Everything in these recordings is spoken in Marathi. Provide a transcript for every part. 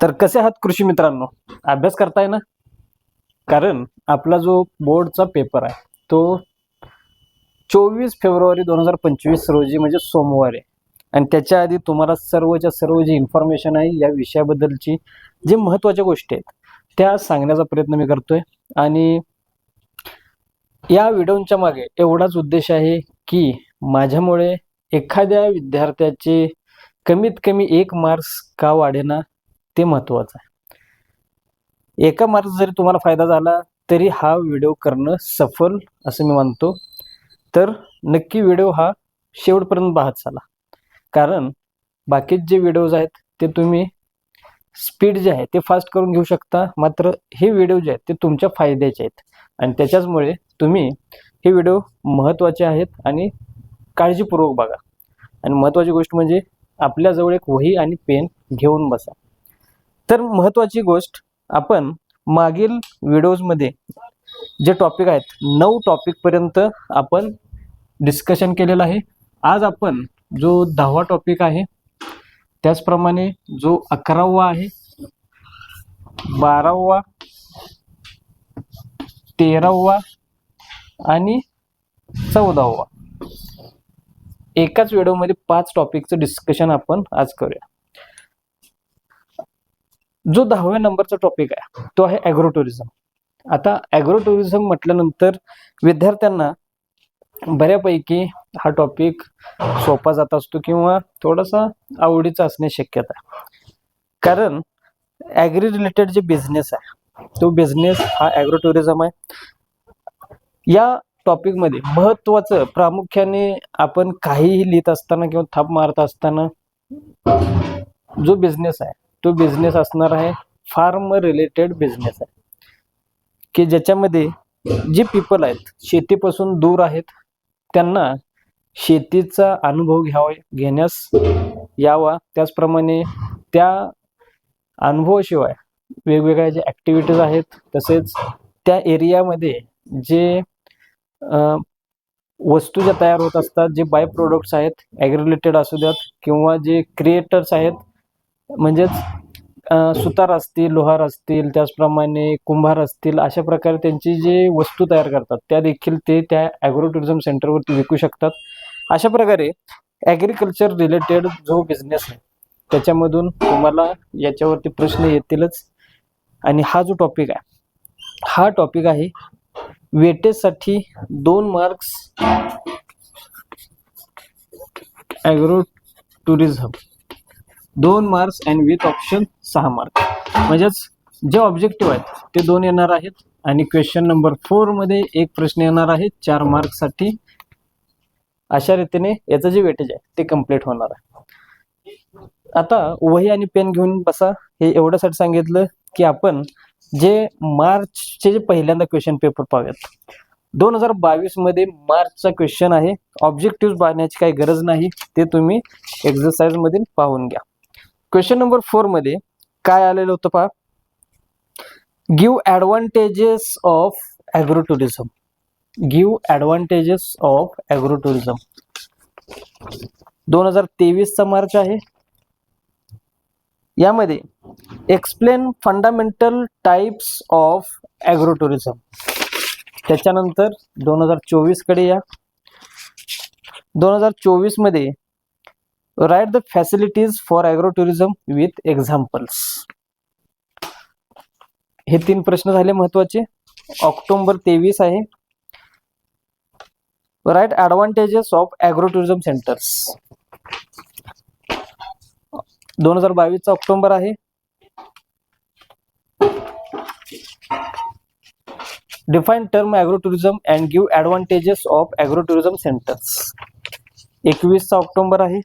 तर कसे आहात कृषी मित्रांनो? अभ्यास करताय ना? कारण आपला जो बोर्डचा पेपर आहे तो चोवीस फेब्रुवारी दोन हजार पंचवीस रोजी म्हणजे सोमवारी आणि त्याच्या आधी तुम्हाला सर्वच्या सर्व जी इन्फॉर्मेशन आहे या विषयाबद्दलची जे महत्त्वाच्या गोष्टी आहेत त्या सांगण्याचा प्रयत्न मी करतोय. आणि या व्हिडिओच्या मागे एवढाच उद्देश आहे की माझ्यामुळे एखाद्या विद्यार्थ्याचे कमीत कमी एक मार्क्स का वाढेना ते महत्त्वाचं आहे. एका मार्क्स जरी तुम्हाला फायदा झाला तरी हा व्हिडिओ करणं सफल असं मी मानतो तर नक्की व्हिडिओ हा शेवटपर्यंत पाहत चाला. कारण बाकीचे जे व्हिडिओज आहेत ते तुम्ही स्पीड जे आहे ते फास्ट करून घेऊ शकता. मात्र हे व्हिडिओ जे आहेत ते तुमच्या फायद्याचे आहेत. आणि त्याच्याचमुळे तुम्ही हे व्हिडिओ महत्त्वाचे आहेत आणि काळजीपूर्वक बघा. आणि महत्त्वाची गोष्ट म्हणजे आपल्याजवळ एक वही आणि पेन घेऊन बसा. तर महत्त्वाची गोष्ट आपण मागील व्हिडिओजमध्ये जे टॉपिक आहेत नऊ टॉपिकपर्यंत आपण डिस्कशन केलेलं आहे. आज आपण जो दहावा टॉपिक आहे त्याचप्रमाणे जो अकरावा आहे बारावा तेरावा आणि चौदावा. एकाच व्हिडिओमध्ये पाच टॉपिकचं डिस्कशन आपण आज करूया. जो दहाव्या नंबरचा टॉपिक आहे तो आहे ॲग्रो टुरिझम आता ॲग्रो टुरिझम म्हटल्यानंतर विद्यार्थ्यांना बऱ्यापैकी हा टॉपिक सोपा जात असतो किंवा थोडासा आवडीचा असणे शक्यता आहे. कारण ॲग्री रिलेटेड जे बिझनेस आहे तो बिझनेस हा ॲग्रो टुरिझम आहे. या टॉपिकमध्ये महत्त्वाचं प्रामुख्याने आपण काहीही लिहित असताना किंवा थाप मारत असताना जो बिझनेस आहे तो बिझनेस असणार आहे फार्म रिलेटेड बिझनेस आहे. की ज्याच्यामध्ये जे पीपल आहेत शेतीपासून दूर आहेत त्यांना शेतीचा अनुभव घ्यावा घेण्यास यावा. त्याचप्रमाणे त्या अनुभवाशिवाय वेगवेगळ्या ज्या ॲक्टिव्हिटीज आहेत तसेच त्या एरियामध्ये जे वस्तू ज्या तयार होत असतात जे बाय प्रोडक्ट्स आहेत ॲग्री रिलेटेड असू द्यात किंवा जे क्रिएटर्स आहेत म्हणजेच सुतार असतील लोहार असतील त्याचप्रमाणे कुंभार असतील अशा प्रकारे त्यांची जे वस्तू तयार करतात त्या देखील ते त्या ॲग्रो टुरिझम सेंटरवरती विकू शकतात. अशा प्रकारे ॲग्रिकल्चर रिलेटेड जो बिझनेस आहे त्याच्यामधून तुम्हाला याच्यावरती प्रश्न येतीलच. आणि हा जो टॉपिक आहे हा टॉपिक आहे वेटेसाठी दोन मार्क्स ॲग्रो टुरिझम. दोन मार्क्स अँड विथ ऑप्शन सहा मार्क. म्हणजेच जे ऑब्जेक्टिव्ह आहेत ते दोन येणार आहेत. आणि क्वेश्चन नंबर फोरमध्ये एक प्रश्न येणार आहे चार मार्क्ससाठी. अशा रीतीने याचं जे वेटेज आहे ते कंप्लीट होणार आहे. आता वही आणि पेन घेऊन बसा. हे एवढ्यासाठी सांगितलं की आपण जे मार्चचे जे पहिल्यांदा क्वेश्चन पेपर पाहूयात. दोन हजार बावीसमध्ये मार्चचा क्वेश्चन आहे. ऑब्जेक्टिव्ह पाहण्याची काही गरज नाही. ते तुम्ही एक्झरसाइज मधील पाहून घ्या. क्वेश्चन नंबर फोरमध्ये काय आलेलं होतं पहा. Give advantages of agro tourism give advantages of agro tourism दोन हजार तेवीसचा मार्च आहे. यामध्ये explain fundamental types of agro tourism त्याच्यानंतर दोन हजार चोवीसकडे या. दोन हजार चोवीसमध्ये write the facilities for agro tourism with examples हे तीन प्रश्न झाले महत्त्वाचे. ऑक्टोबर तेवीस आहे. Write advantages of agro tourism centres दोन हजार बावीसचा ऑक्टोबर आहे. Define term agro tourism and give advantages of agro tourism centres एकवीसचा October आहे.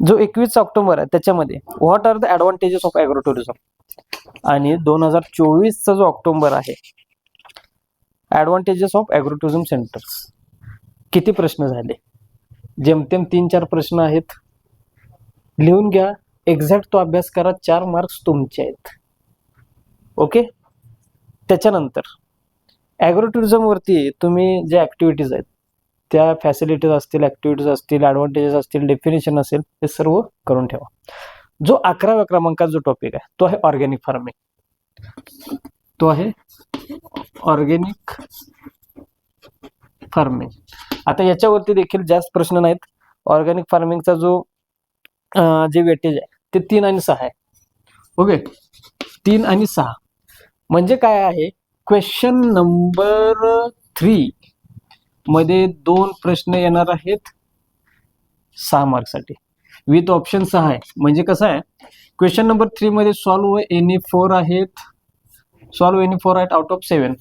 जो एकवीस ऑक्टोबर आहे त्याच्यामध्ये what are the advantages of agro tourism आणि दोन हजार चोवीसचा जो ऑक्टोबर आहे advantages of agro tourism centres किती प्रश्न झाले? जेमतेम तीन चार प्रश्न आहेत. लिहून घ्या. एक्झॅक्ट तो अभ्यास करा. चार मार्क्स तुमचे आहेत. ओके त्याच्यानंतर ॲग्रो टुरिझमवरती तुम्ही ज्या ॲक्टिव्हिटीज आहेत त्या फॅसिलिटीज असतील ॲक्टिव्हिटीज असतील ॲडव्हान्टेजेस असतील डेफिनेशन असेल हे सर्व करून ठेवा. जो अकराव्या क्रमांकाचा जो टॉपिक आहे तो आहे ऑर्गॅनिक फार्मिंग तो आहे ऑर्गॅनिक फार्मिंग आता याच्यावरती देखील जास्त प्रश्न नाहीत. ऑर्गॅनिक फार्मिंगचा जो जे वेटेज आहे ते तीन आणि सहा आहे. ओके तीन आणि सहा. म्हणजे काय आहे? क्वेश्चन नंबर थ्री मध्ये दोन प्रश्न येणार आहेत सहा मार्कसाठी विथ ऑप्शन सहा आहे. म्हणजे कसं आहे? क्वेश्चन नंबर थ्री मध्ये सॉल्व एनी फोर आहेत. सॉल्व एनी फोर आहेत आउट ऑफ सेवन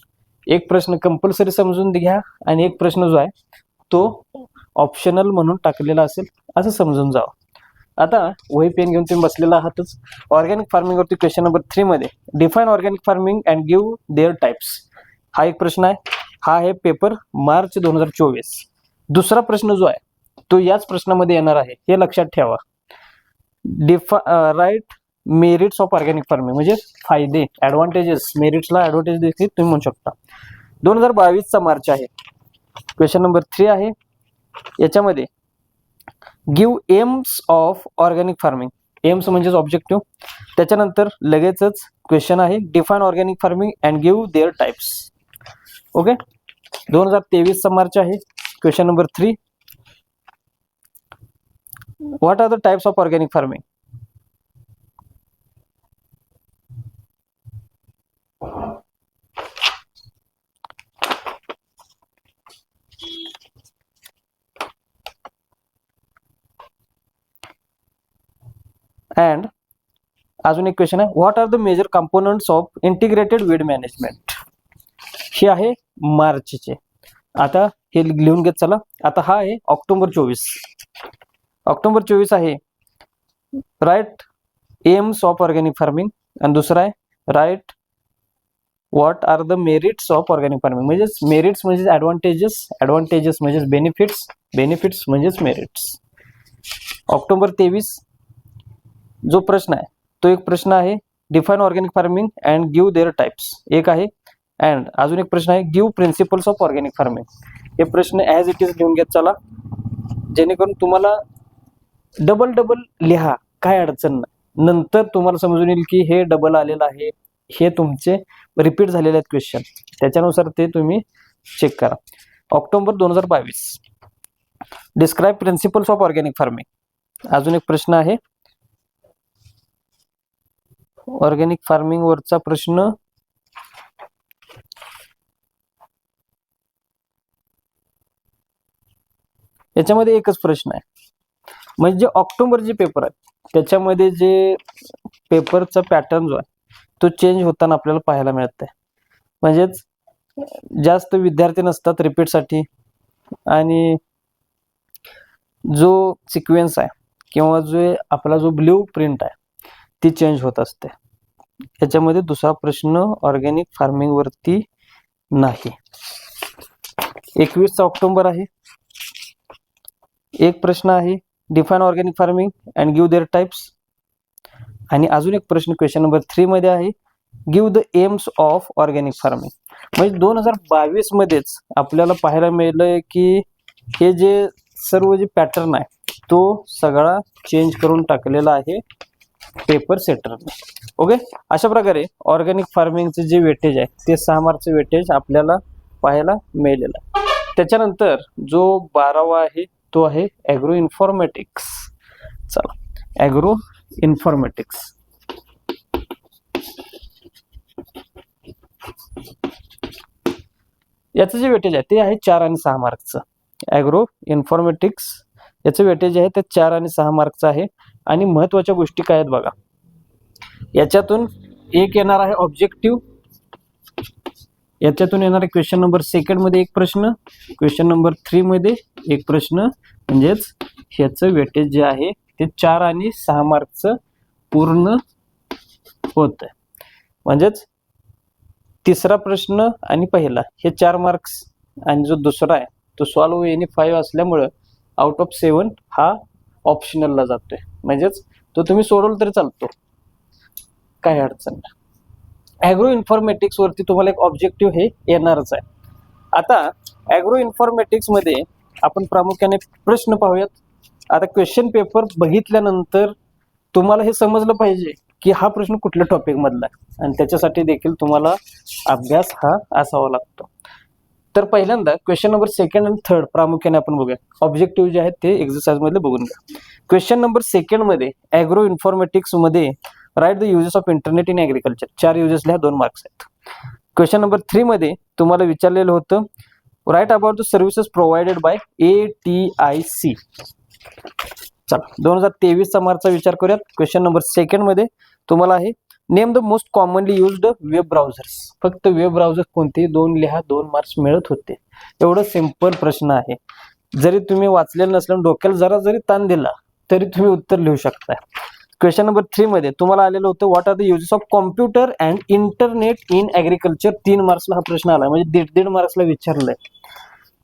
एक प्रश्न कंपल्सरी समजून घ्या आणि एक प्रश्न जो आहे तो ऑप्शनल म्हणून टाकलेला असेल असं समजून जावं. आता वही पेन घेऊन तुम्ही बसलेला आहातच. ऑर्गॅनिक फार्मिंगवरती क्वेश्चन नंबर थ्री मध्ये define organic farming and give their types हा एक प्रश्न आहे. हा आहे पेपर मार्च दोन हजार चोवीस. दुसरा प्रश्न जो आहे तो याच प्रश्नामध्ये येणार आहे हे लक्षात ठेवा. डिफा write merits of organic farming म्हणजे फायदे ॲडव्हान्टेजेस मेरिट्सला ॲडव्हान्टेज देखील तुम्ही म्हणू शकता. दोन हजार बावीसचा मार्च आहे. क्वेश्चन नंबर थ्री आहे. याच्यामध्ये give aims of organic farming aims म्हणजेच ऑब्जेक्टिव्ह त्याच्यानंतर लगेचच क्वेश्चन आहे define organic farming and give their types okay दोन हजार तेवीसचा मार्च आहे. Question number three What are the types of organic farming and अजून एक क्वेश्चन आहे. What are the major components of integrated weed management हे आहे मार्चचे. आता हे लिहून घेत चला. आता हा आहे ऑक्टोबर चोवीस. ऑक्टोबर चोवीस आहे. Write aims of organic farming आणि दुसरा आहे write what are the merits of organic farming म्हणजेच मेरिट्स म्हणजेच ॲडव्हान्टेजेस ॲडव्हान्टेजेस म्हणजेच बेनिफिट्स बेनिफिट्स म्हणजेच मेरिट्स ऑक्टोबर तेवीस जो प्रश्न आहे तो एक प्रश्न आहे define organic farming and give their types एक आहे अँड अजून एक प्रश्न आहे give principles of organic farming हे प्रश्न ॲज इट इज लिहून घेत चला. जेणेकरून तुम्हाला डबल डबल लिहा काय अडचण नाही. नंतर तुम्हाला समजून येईल की हे डबल आलेलं आहे हे तुमचे रिपीट झालेले आहेत क्वेश्चन त्याच्यानुसार ते तुम्ही चेक करा. ऑक्टोबर दोन हजार बावीस. Describe principles of organic farming अजून एक प्रश्न आहे. ऑर्गॅनिक फार्मिंग वरचा प्रश्न. याच्यामध्ये एकच प्रश्न आहे. म्हणजे ऑक्टोबर जे पेपर आहे त्याच्यामध्ये जे पेपरचा पॅटर्न जो आहे तो चेंज होताना आपल्याला पाहायला मिळत आहे म्हणजेच जास्त विद्यार्थी नसतात रिपीटसाठी आणि जो सिक्वेन्स आहे किंवा जो आपला जो ब्ल्यू प्रिंट आहे ती चेंज होत असते. याच्यामध्ये दुसरा प्रश्न ऑर्गॅनिक फार्मिंगवरती नाही. एकवीसचा ऑक्टोबर आहे. एक प्रश्न आहे define organic farming and give their types आणि अजून एक प्रश्न क्वेश्चन नंबर थ्रीमध्ये आहे give the aims of organic farming म्हणजे दोन हजार बावीस मध्येच आपल्याला पाहायला मिळलंय की हे जे सर्व जे पॅटर्न आहे तो सगळा चेंज करून टाकलेला आहे पेपर सेटरने ओके अशा प्रकारे ऑर्गॅनिक फार्मिंगचं जे वेटेज आहे ते सहा मार्कचं वेटेज आपल्याला पाहायला मिळालेलं आहे. त्याच्यानंतर जो बारावा आहे तो आहे ॲग्रो इन्फॉर्मॅटिक्स चला ॲग्रो इन्फॉर्मॅटिक्स याचं जे वेटेज आहे ते आहे चार आणि सहा मार्कचं. ॲग्रो इन्फॉर्मॅटिक्स याचं वेटेज आहे ते चार आणि सहा मार्कचं आहे. आणि महत्त्वाच्या गोष्टी काय आहेत बघा? याच्यातून एक येणार आहे ऑब्जेक्टिव्ह याच्यातून येणार क्वेश्चन नंबर सेकंडमध्ये एक प्रश्न क्वेश्चन नंबर थ्री मध्ये एक प्रश्न. म्हणजेच ह्याचं वेटेज जे आहे ते चार आणि सहा मार्कचं पूर्ण होत म्हणजेच तिसरा प्रश्न आणि पहिला हे चार मार्क्स आणि जो दुसरा आहे तो सॉल्व एनी फाईव्ह असल्यामुळं आउट ऑफ सेवन हा ऑप्शनलला जातोय. म्हणजेच तो तुम्ही सोडवलं तरी चालतो. काही अडचण नाही. ॲग्रो इन्फॉर्मॅटिक्सवरती तुम्हाला एक ऑब्जेक्टिव्ह हे येणारच आहे. आता ॲग्रो इन्फॉर्मॅटिक्समध्ये आपण प्रामुख्याने प्रश्न पाहूयात. आता क्वेश्चन पेपर बघितल्यानंतर तुम्हाला हे समजलं पाहिजे की हा प्रश्न कुठल्या टॉपिक मधला आहे. आणि त्याच्यासाठी देखील तुम्हाला अभ्यास हा असावा लागतो. तर पहिल्यांदा क्वेश्चन नंबर सेकंड आणि थर्ड प्रामुख्याने आपण बघूया. ऑब्जेक्टिव्ह जे आहेत ते एक्झरसाइजमध्ये बघून घ्या. क्वेश्चन नंबर सेकंडमध्ये agro इन्फॉर्मॅटिक्समध्ये write the uses of internet in agriculture चार युजेस लिहा दोन मार्क्स आहेत. क्वेश्चन नंबर थ्री मध्ये तुम्हाला विचारलेलं होतं write about the services provided by A T I C चला दोन हजार तेवीसचा मार्कचा विचार करूयात. क्वेश्चन नंबर सेकंडमध्ये तुम्हाला आहे name the most commonly used web browsers फक्त वेब ब्राउझर कोणते? दोन लिहा दोन मार्क्स मिळत होते. एवढं सिंपल प्रश्न आहे. जरी तुम्ही वाचलेलं नसल्यानं डोक्याला जरा जरी ताण दिला तरी तुम्ही उत्तर लिहू शकता क्वेश्चन नंबर थ्री मध्ये तुम्हाला आलेलं होतं what are the uses of computer and internet in agriculture तीन मार्क्सला हा प्रश्न आला म्हणजे दीड दीड मार्क्सला विचारलंय.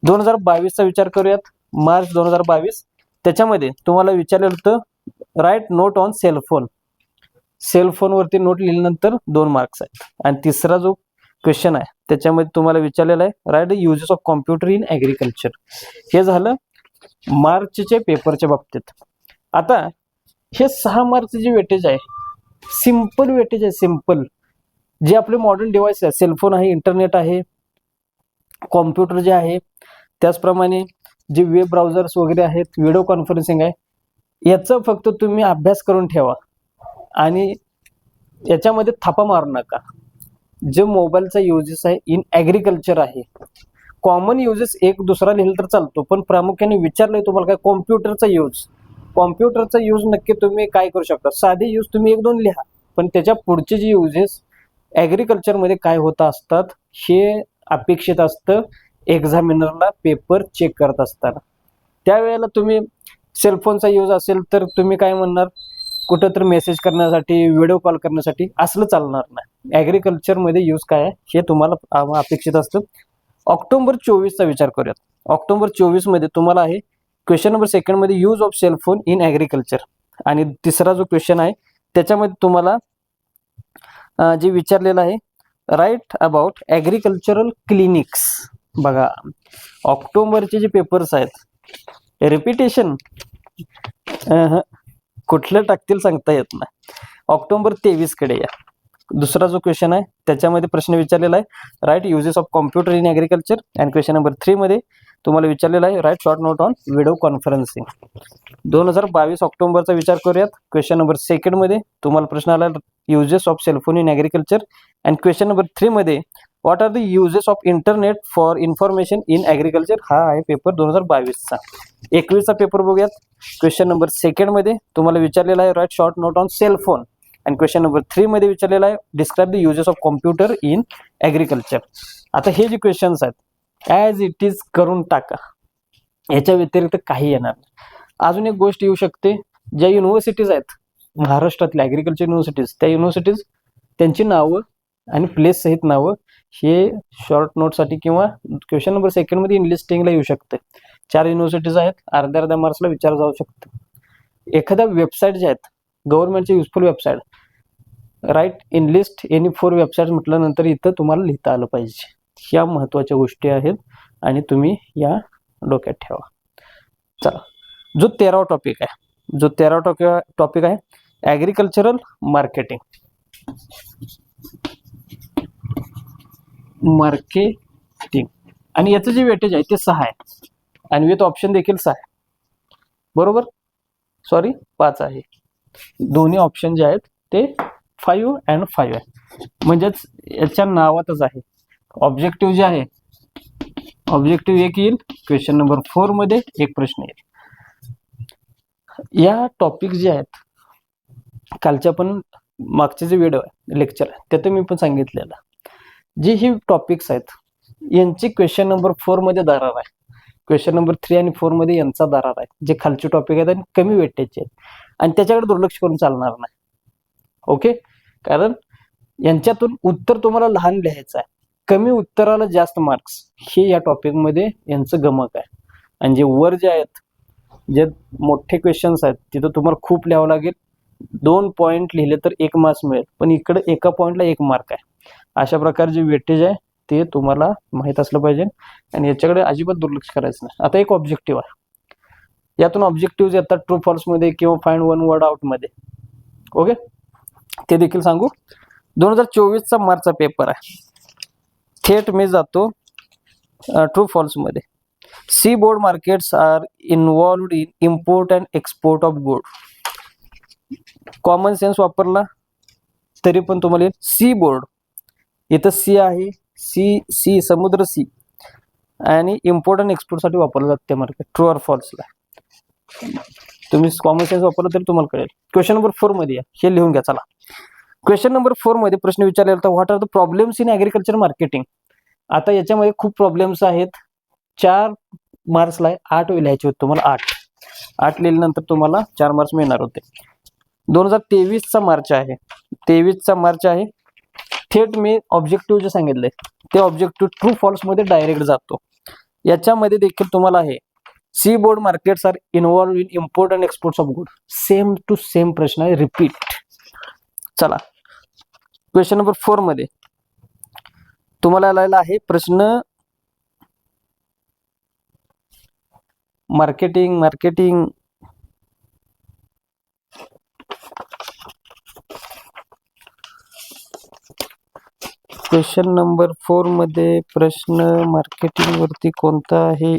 दोन हजार बावीसचा विचार करूयात. मार्च दोन हजार बावीस. त्याच्यामध्ये तुम्हाला विचारलेलं होतं राईट नोट ऑन सेलफोन सेलफोनवरती नोट लिहिल्यानंतर दोन मार्क्स आहेत. आणि तिसरा जो क्वेश्चन आहे त्याच्यामध्ये तुम्हाला विचारलेला आहे write the uses of computer in agriculture हे झालं मार्चच्या पेपरच्या बाबतीत. आता हे सहा मार्कचं जे वेटेज आहे सिंपल वेटेज आहे सिंपल जे आपले मॉडर्न डिव्हाइस आहे सेलफोन आहे इंटरनेट आहे कॉम्प्युटर जे आहे त्याचप्रमाणे जे वेब ब्राउझर्स वगैरे आहेत व्हिडिओ कॉन्फरन्सिंग आहे याचं फक्त तुम्ही अभ्यास करून ठेवा. आणि याच्यामध्ये थापा मारू नका. जे मोबाईलचा युजेस आहे इन ॲग्रिकल्चर आहे. कॉमन युजेस एक दुसरा लिहिलं तर चालतो पण प्रामुख्याने विचारलंय तुम्हाला काय कॉम्प्युटरचा यूज कॉम्प्युटरचा यूज नक्की तुम्ही काय करू शकता? साधे यूज तुम्ही एक दोन लिहा. पण त्याच्या पुढचे जे युजेस ॲग्रिकल्चरमध्ये काय होत असतात हे अपेक्षित असतं. एक्झामिनरला पेपर चेक करत असताना. त्यावेळेला तुम्ही सेलफोनचा यूज असेल तर तुम्ही काय म्हणणार? कुठं तर मेसेज करण्यासाठी व्हिडिओ कॉल करण्यासाठी असलं चालणार नाही. ॲग्रिकल्चरमध्ये यूज काय आहे? हे तुम्हाला अपेक्षित असतं. ऑक्टोबर चोवीसचा विचार करूयात. ऑक्टोबर चोवीसमध्ये तुम्हाला आहे question number सेकंडमध्ये use of cellphone in agriculture आणि तिसरा जो क्वेश्चन आहे त्याच्यामध्ये तुम्हाला जे विचारलेलं आहे राईट अबाउट ॲग्रिकल्चरल क्लिनिक्स बघा ऑक्टोबरचे जे पेपर्स आहेत रिपिटेशन कुठलं टाकतील सांगता येत नाही. ऑक्टोबर तेवीसकडे या. दुसरा जो क्वेश्चन आहे त्याच्यामध्ये प्रश्न विचारलेला आहे write uses of computer in agriculture and question number थ्रीमध्ये तुम्हाला विचारलेला आहे write short note on video conferencing दोन हजार बावीस ऑक्टोबरचा विचार करूयात. क्वेश्चन नंबर सेकंडमध्ये तुम्हाला प्रश्न आला uses of cellphone in agriculture and question number three मध्ये what are the uses of internet for information in agriculture हा आहे पेपर दोन हजार बावीसचा. एकवीसचा पेपर बघूयात. क्वेश्चन नंबर सेकंडमध्ये तुम्हाला विचारलेला आहे write short note on cellphone and question number three मध्ये विचारलेला आहे describe the uses of computer in agriculture आता हे जे क्वेश्चन्स आहेत ॲज इट इज करून टाका. याच्या व्यतिरिक्त काही येणार नाही. अजून एक गोष्ट येऊ शकते. ज्या युनिव्हर्सिटीज आहेत महाराष्ट्रातल्या ॲग्रिकल्चर युनिव्हर्सिटीज त्या युनिव्हर्सिटीज त्यांची नावं आणि प्लेस सहित नावं हे शॉर्ट नोटसाठी किंवा क्वेश्चन नंबर सेकंडमध्ये इनलिस्टिंगला येऊ शकते. चार युनिव्हर्सिटीज आहेत अर्ध्या अर्ध्या मार्क्सला विचार जाऊ शकतो. एखाद्या वेबसाईट ज्या आहेत गव्हर्नमेंटचे useful website write enlist any four website म्हटल्यानंतर इथं तुम्हाला लिहिता आलं पाहिजे. ह्या महत्त्वाच्या गोष्टी आहेत आणि तुम्ही या डोक्यात ठेवा. चला जो तेरावा टॉपिक आहे जो तेरावा टॉपिक टॉपिक आहे ॲग्रिकल्चरल मार्केटिंग मार्केटिंग आणि याचं जे वेटेज आहे ते सहा आहे. आणि विथ ऑप्शन देखील सहा आहे. बरोबर? सॉरी पाच आहे. दोन्ही ऑप्शन जे आहेत ते फाईव्ह अँड फाईव्ह आहे. म्हणजेच याच्या नावातच आहे. ऑब्जेक्टिव्ह जे आहे ऑब्जेक्टिव्ह एक येईल क्वेश्चन नंबर फोरमध्ये एक प्रश्न येईल. या टॉपिक जे आहेत कालच्या पण मागचे जे व्हिडिओ आहे लेक्चर आहे त्यात मी पण सांगितलेलं. जे ही टॉपिक्स आहेत यांची क्वेश्चन नंबर फोरमध्ये दरार आहे. क्वेश्चन नंबर थ्री आणि फोरमध्ये यांचा दरार आहे. जे खालचे टॉपिक आहेत आणि कमी वेटेजचे आहेत. आणि त्याच्याकडे दुर्लक्ष करून चालणार नाही. ओके कारण यांच्यातून उत्तर तुम्हाला लहान लिहायचं आहे. कमी उत्तराला जास्त मार्क्स हे या टॉपिकमध्ये यांचं गमक आहे. आणि जे वर जे आहेत जे मोठे क्वेश्चन्स आहेत तिथं तुम्हाला खूप लिहावं लागेल. दोन पॉईंट लिहिले तर एक मार्क्स मिळेल. पण इकडे एका पॉईंटला एक मार्क आहे. अशा प्रकारे जे वेटेज आहे ते तुम्हाला माहीत असलं पाहिजे. आणि याच्याकडे अजिबात दुर्लक्ष करायचं नाही. आता एक ऑब्जेक्टिव्ह आहे. यातून ऑब्जेक्टिव्ह येतात ट्रू फॉल्समध्ये किंवा फाइंड वन वर्ड आउटमध्ये ओके ते देखील सांगू. दोन हजार चोवीसचा मार्चचा पेपर आहे. थेट मी जातो true फॉल्समध्ये seaboard markets are involved in import and export of good common sense वापरला तरी पण तुम्हाला सी बोर्ड इथं सी आहे सी सी समुद्र सी आणि इम्पोर्ट अँड एक्सपोर्टसाठी वापरलं जातं ते मार्केट ट्रू ऑर फॉल्सला तुम्ही कॉमन सेन्स वापरलं तरी तुम्हाला कळेल. क्वेश्चन नंबर फोरमध्ये या. हे लिहून घ्या चला. क्वेश्चन नंबर फोरमध्ये प्रश्न विचारलेला होता what are the problems in agriculture marketing आता याच्यामध्ये खूप प्रॉब्लेम्स आहेत. चार मार्क्सला आहे, आठ लिहायचे होते तुम्हाला आठ. आठ लिहिल्यानंतर तुम्हाला चार मार्क्स मिळणार होते. दोन हजार तेवीसचा मार्च आहे. तेवीसचा मार्च आहे. थेट मी ऑब्जेक्टिव्ह जे सांगितले ते ऑब्जेक्टिव्ह ट्रू फॉल्समध्ये डायरेक्ट जातो. याच्यामध्ये देखील तुम्हाला आहे. Seaboard markets are involve in import and exports of good same to same प्रश्न आहे. रिपीट चला. क्वेश्चन नंबर फोरमध्ये. तुम्हाला आलेला आहे प्रश्न मार्केटिंग मार्केटिंग क्वेश्चन नंबर फोरमध्ये प्रश्न मार्केटिंग वरती कोणता आहे?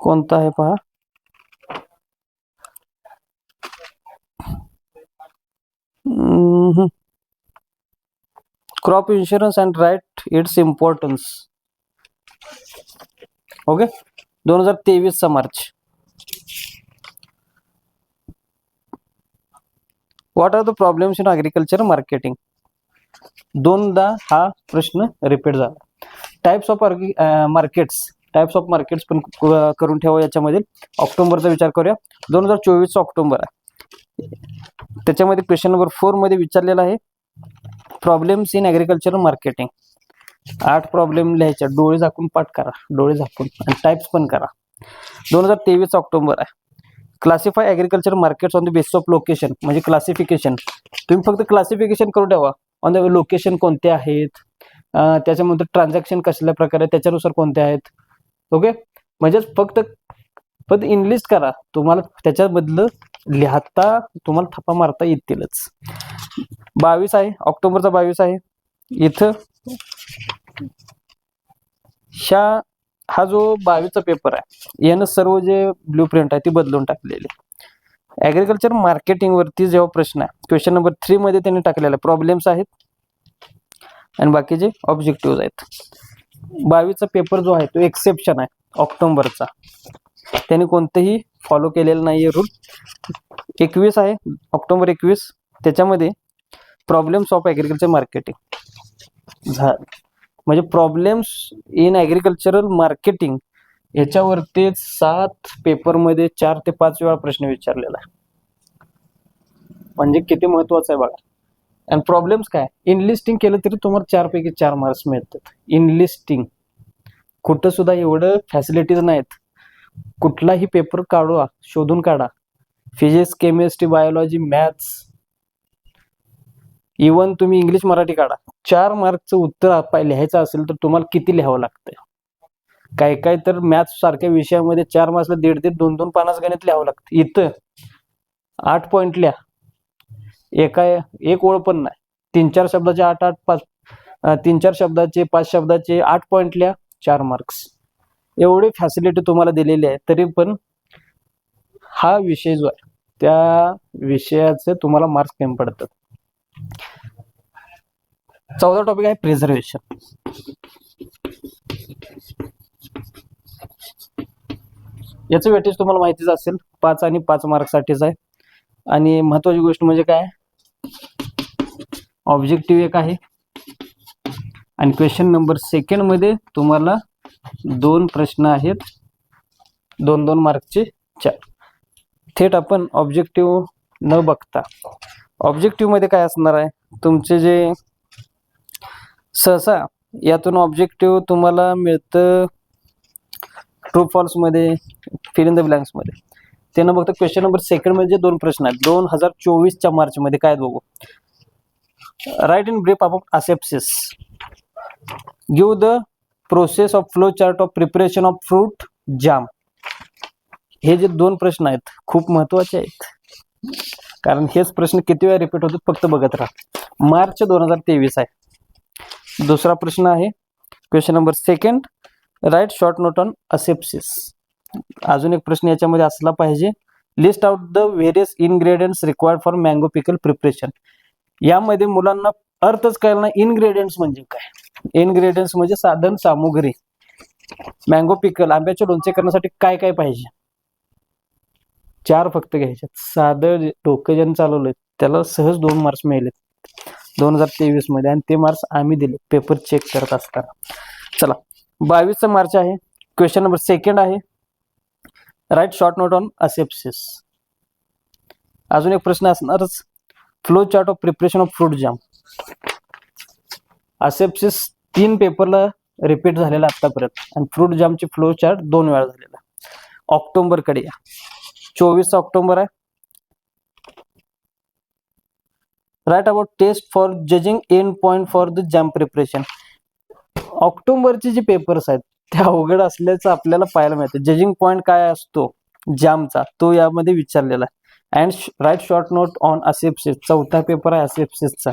कोणता आहे पहा? Crop insurance and write its importance okay दोन हजार तेवीसचा March what are the problems in agriculture marketing दोनदा हा प्रश्न रिपीट झाला. Types of markets types of markets पण करून ठेवा याच्यामध्ये ऑक्टोबरचा विचार करूया. दोन हजार चोवीसचा ऑक्टोबर आहे. त्याच्यामध्ये क्वेश्चन नंबर फोरमध्ये विचारलेला आहे. प्रॉब्लेम्स इन ॲग्रिकल्चर मार्केटिंग आठ प्रॉब्लेम लिहायच्या. डोळे झाकून पाठ करा. डोळे झाकून. आणि टाइप्स पण करा. दोन हजार तेवीस ऑक्टोबर आहे. Classify agriculture markets on the base of location म्हणजे क्लासिफिकेशन तुम्ही फक्त क्लासिफिकेशन करून ठेवा. ऑन द लोकेशन कोणते आहेत? त्याच्यानंतर ट्रान्झॅक्शन कसल्या प्रकारे त्याच्यानुसार कोणते आहेत? ओके? म्हणजेच फक्त फक्त इनलिस्ट करा. तुम्हाला त्याच्याबद्दल लिहता तुम्हाला थप्पा मारता येतीलच. बावीस आहे ऑक्टोबरचा बावीस आहे. इथं ह्या हा जो बावीसचा पेपर आहे यानं सर्व जे ब्ल्यू प्रिंट आहे ती बदलून टाकलेली. ॲग्रिकल्चर मार्केटिंग वरती जेव्हा प्रश्न आहे क्वेश्चन नंबर थ्री मध्ये त्यांनी टाकलेला प्रॉब्लेम्स आहेत. आणि बाकीचे ऑब्जेक्टिव्ह आहेत. बावीसचा पेपर जो आहे तो एक्सेप्शन आहे ऑक्टोबरचा. त्याने कोणतेही फॉलो केलेलं नाही आहे रूल एकवीस आहे ऑक्टोबर एकवीस. त्याच्यामध्ये प्रॉब्लेम्स ऑफ ॲग्रिकल्चर मार्केटिंग झा म्हणजे प्रॉब्लेम्स इन ॲग्रिकल्चरल मार्केटिंग याच्यावरती सात पेपरमध्ये चार ते पाच वेळा प्रश्न विचारलेला आहे. म्हणजे किती महत्वाचं आहे बघा. आणि प्रॉब्लेम्स काय? इनलिस्टिंग केलं तरी तुम्हाला चार पैकी चार मार्क्स मिळतात. इनलिस्टिंग कुठं सुद्धा एवढं फॅसिलिटीज नाहीत. कुठलाही पेपर काढू शोधून काढा. Physics chemistry biology maths even तुम्ही इंग्लिश मराठी काढा. चार मार्कचं उत्तर लिहायचं असेल तर तुम्हाला किती लिहावं लागतं काय काय तर मॅथ्स सारख्या विषयामध्ये चार मार्क्सला दीड दीड दोन दोन पानाच गणित लिहावं लागतं. इथं आठ पॉईंट लिहा. एका एक ओळ पण नाही. तीन चार शब्दाचे आठ आठ पाच तीन चार शब्दाचे पाच शब्दाचे आठ पॉईंट लिहा चार मार्क्स. एवढी फॅसिलिटी तुम्हाला दिलेली आहे तरी पण हा विषय जो आहे त्या विषयाचे तुम्हाला मार्क्स कमी पडतात. चौदा टॉपिक आहे प्रिझर्वेशन याचं वेटेज तुम्हाला माहितीच असेल पाच आणि पाच मार्क्ससाठीच आहे. आणि महत्वाची गोष्ट म्हणजे काय? ऑब्जेक्टिव्ह एक आहे. आणि क्वेश्चन नंबर सेकंडमध्ये तुम्हाला दोन प्रश्न आहेत. दोन दोन मार्कचे चार. थेट आपण ऑब्जेक्टिव्ह न बघता. ऑब्जेक्टिव्हमध्ये काय असणार आहे? तुमचे जे सहसा यातून ऑब्जेक्टिव्ह तुम्हाला मिळतं ट्रू फॉल्समध्ये फिल इन द ब्लँक्समध्ये त्यानं बघतो क्वेश्चन नंबर सेकंडमध्ये जे दोन प्रश्न आहेत दोन हजार चोवीसच्या मार्चमध्ये काय आहेत बघू. Write in brief about asepsis give the process of flow chart of preparation of fruit jam हे जे दोन प्रश्न आहेत खूप महत्त्वाचे आहेत. कारण हेच प्रश्न किती वेळा रिपीट होतात फक्त बघत राहा. मार्च दोन हजार तेवीस आहे. दुसरा प्रश्न आहे question number second write short note on asepsis अजून एक प्रश्न याच्यामध्ये असला पाहिजे. List out the various ingredients required for mango pickle preparation यामध्ये मुलांना अर्थच कळला इनग्रेडियंट्स म्हणजे काय? इनग्रेडियंट्स म्हणजे साधन सामुग्री. मँगो पिकल आंब्याचे लोणचे करण्यासाठी काय काय पाहिजे? चार फक्त घ्यायचे साधं जे डोकं ज्यांनी चालवलंय त्याला सहज दोन मार्क्स मिळाले दोन हजार तेवीसमध्ये आणि ते मार्क्स आम्ही दिले पेपर चेक करत असताना. चला बावीसचा मार्च आहे. क्वेश्चन नंबर सेकंड आहे. Write short note on asepsis अजून एक प्रश्न असणारच. Flow chart of preparation of fruit jam asepsis तीन पेपरला रिपीट झालेला आतापर्यंत. आणि फ्रूट जामची फ्लो चार्ट दोन वेळा झालेला. ऑक्टोबरकडे या. चोवीस ऑक्टोबर आहे. Write about test for judging end point for the jam preparation ऑक्टोबरचे जे पेपर्स आहेत त्या अवघड असल्याचं आपल्याला पाहायला मिळतं. जजिंग पॉइंट काय असतो? जॅमचा तो यामध्ये विचारलेला आहे. And write short note on asepsis चौथा पेपर आहे असेप्सिसचा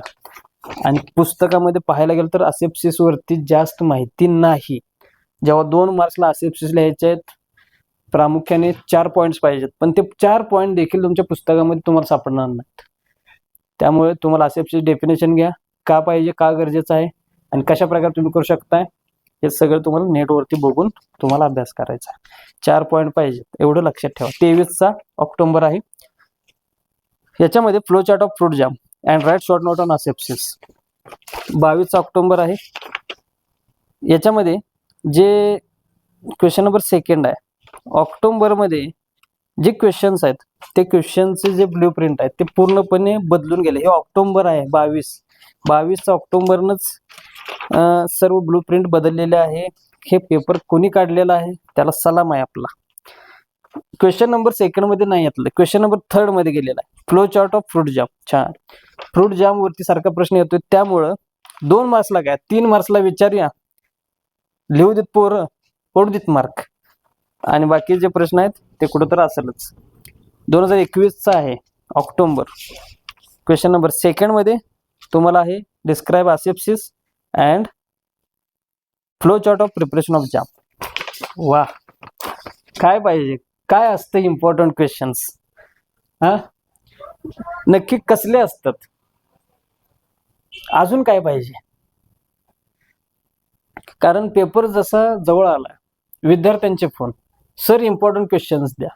आणि पुस्तकामध्ये पाहायला गेलं तर असेप्सिसवरती जास्त माहिती नाही. जेव्हा दोन मार्क्सला असेप्सिस लिहायचे आहेत प्रामुख्याने चार पॉईंट्स पाहिजेत. पण ते चार पॉईंट देखील तुमच्या पुस्तकामध्ये तुम्हाला सापडणार नाहीत. त्यामुळे तुम्हाला असेप्सिस डेफिनेशन घ्या. का पाहिजे का गरजेचं आहे आणि कशा प्रकारे तुम्ही करू शकताय हे सगळं तुम्हाला नेटवरती बघून तुम्हाला अभ्यास करायचा चार पॉईंट पाहिजेत. एवढं लक्षात ठेवा. तेवीसचा ऑक्टोबर आहे. याच्यामध्ये flow chart of fruit jam and write short note on asepsis बावीस ऑक्टोबर आहे. याच्यामध्ये जे क्वेश्चन नंबर सेकंड आहे ऑक्टोबरमध्ये जे क्वेश्चन्स आहेत ते क्वेश्चनचे जे ब्ल्यू प्रिंट आहेत ते पूर्णपणे बदलून गेले. हे ऑक्टोबर आहे बावीस. बावीस ऑक्टोबरनच सर्व ब्लू प्रिंट बदललेले आहे. हे पेपर कोणी काढलेला आहे? त्याला सलाम आहे आपला. क्वेश्चन नंबर सेकंडमध्ये नाही येतलं. क्वेश्चन नंबर थर्डमध्ये गेलेला आहे. Flow chart of fruit jam छान. फ्रूट जाम वरती सारखा प्रश्न येतोय. त्यामुळं दोन मार्क्सला काय? तीन मार्क्सला विचारूया. लिहू देत पोरं. पडू देत मार्क आणि बाकी जे प्रश्न आहेत ते कुठं तर असेलच. दोन हजार एकवीसचा आहे. ऑक्टोंबर. क्वेश्चन नंबर सेकंडमध्ये तुम्हाला आहे describe asepsis and flow chart of preparation of jam वा काय पाहिजे? काय असतं इम्पॉर्टंट क्वेश्चन्स हा? नक्की कसले असतात? अजून काय पाहिजे? कारण पेपर जसा जवळ आला विद्यार्थ्यांचे फोन सर इम्पॉर्टंट क्वेश्चन्स द्या.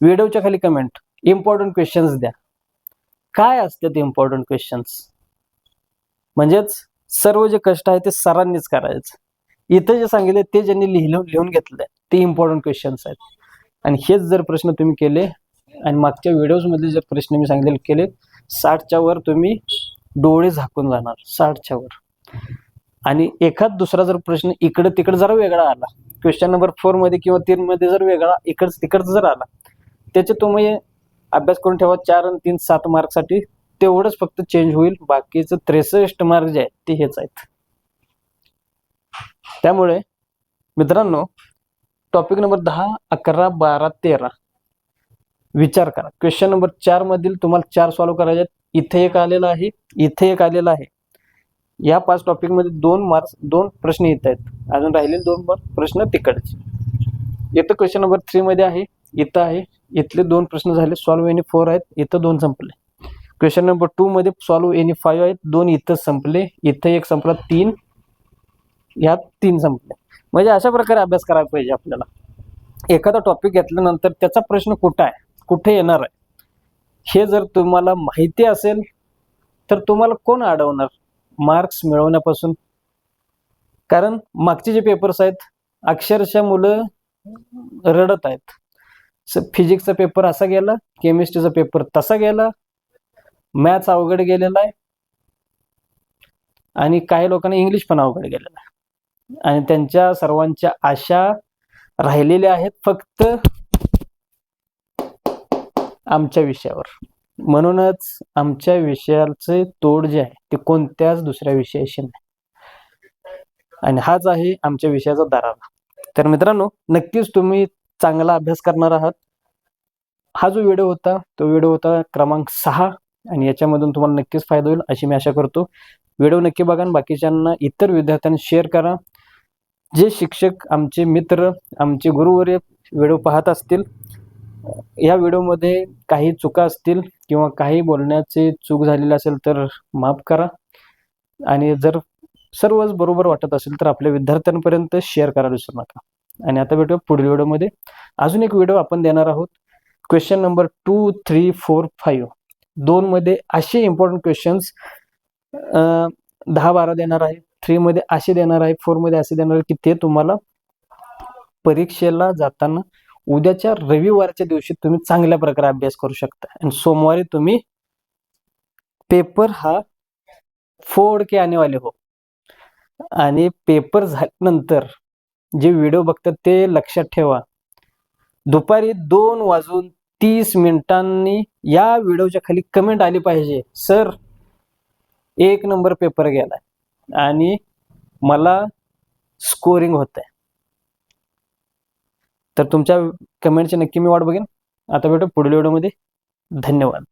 व्हिडिओच्या खाली कमेंट इम्पॉर्टंट क्वेश्चन्स द्या. काय असतात इम्पॉर्टंट क्वेश्चन्स म्हणजेच सर्व जे कष्ट आहे ते सरांनीच करायचं. इथं जे सांगितले ते ज्यांनी लिहिलं लिहून घेतलंय ते इम्पॉर्टंट क्वेश्चन्स आहेत. आणि हेच जर प्रश्न तुम्ही केले आणि मागच्या व्हिडिओजमध्ये जर प्रश्न मी सांगितले केले साठच्या वर तुम्ही डोळे झाकून जाणार साठच्या वर. आणि एखाद दुसरा जर प्रश्न इकडे तिकडे जरा वेगळा आला क्वेश्चन नंबर फोरमध्ये किंवा तीन मध्ये जर वेगळा इकडच तिकडचा जर आला त्याचे तुम्ही अभ्यास करून ठेवा चार आणि तीन सात मार्कसाठी तेवढंच फक्त चेंज होईल बाकीचं त्रेसष्ट मार्क जे आहेत ते हेच आहेत. त्यामुळे मित्रांनो टॉपिक नंबर दहा अकरा बारा तेरा. विचार करा. क्वेश्चन नंबर चार मधील तुम्हाला चार सॉल्व्ह करायचे आहेत. इथे एक आलेला आहे इथे एक आलेला आहे. या पाच टॉपिकमध्ये दोन मार्क्स दोन प्रश्न येत आहेत. अजून राहिलेले दोन मार्क प्रश्न तिकडचे. इथं क्वेश्चन नंबर थ्री मध्ये आहे इथं आहे. इथले दोन प्रश्न झाले सॉल्व्ह एनी फोर आहेत इथं दोन संपले. क्वेश्चन नंबर टू मध्ये सॉल्व्ह एनी फाईव्ह आहेत दोन इथं संपले इथं एक संपला तीन. यात तीन संपले. म्हणजे अशा प्रकारे अभ्यास करायला पाहिजे आपल्याला. एखादा टॉपिक घेतल्यानंतर त्याचा प्रश्न कुठं आहे? कुठे येणार आहे? हे जर तुम्हाला माहिती असेल तर तुम्हाला कोण अडवणार? मार्क्स मिळवण्यापासून. कारण मागचे जे पेपर्स आहेत अक्षरशः मुलं रडत आहेत. फिजिक्सचा पेपर असा गेला केमिस्ट्रीचा पेपर तसा गेला मॅथ्स अवघड गेलेला आहे. आणि काही लोकांना इंग्लिश पण अवघड गेलेला आहे. आणि त्यांच्या सर्वांच्या आशा राहिलेल्या आहेत फक्त आमच्या विषयावर. म्हणूनच आमच्या विषयाचे तोड जे आहे ते कोणत्याच दुसऱ्या विषयाशी नाही. आणि हाच आहे आमच्या विषयाचा दरारा. तर मित्रांनो नक्कीच तुम्ही चांगला अभ्यास करणार आहात. हा जो व्हिडिओ होता तो व्हिडिओ होता क्रमांक सहा. आणि याच्यामधून तुम्हाला नक्कीच फायदा होईल अशी मी आशा करतो. व्हिडिओ नक्की बघा आणि बाकीच्यांना इतर विद्यार्थ्यांना शेअर करा. जे शिक्षक आमचे मित्र आमचे गुरुवर्य व्हिडिओ पाहत असतील या व्हिडिओमध्ये काही चुका असतील किंवा काही बोलण्याचे चूक झालेली असेल तर माफ करा. आणि जर सर्वच बरोबर वाटत असेल तर आपल्या विद्यार्थ्यांपर्यंत शेअर करा विसरू नका. आणि आता भेटूया पुढील व्हिडिओमध्ये. अजून एक व्हिडिओ आपण देणार आहोत. Question number two three four five दोनमध्ये असे इम्पॉर्टंट क्वेश्चन्स दहा बारा देणार आहे. थ्रीमध्ये असे देणार आहे फोरमध्ये असे देणार आहे की ते तुम्हाला परीक्षेला जाताना उद्याच्या रविवारच्या दिवशी तुम्ही चांगल्या प्रकारे अभ्यास करू शकता. आणि सोमवारी तुम्ही पेपर हा फोड के आने वाले हो. आणि पेपर झाल्यानंतर जे व्हिडिओ बघतात ते लक्षात ठेवा. दुपारी दोन वाजून तीस मिनिटांनी या व्हिडिओच्या खाली कमेंट आली पाहिजे. सर एक नंबर पेपर गेलाय. आणि मला स्कोरिंग होत आहे तर तुमच्या कमेंटची नक्की मी वाट बघेन. आता भेटू पुढील व्हिडिओमध्ये धन्यवाद.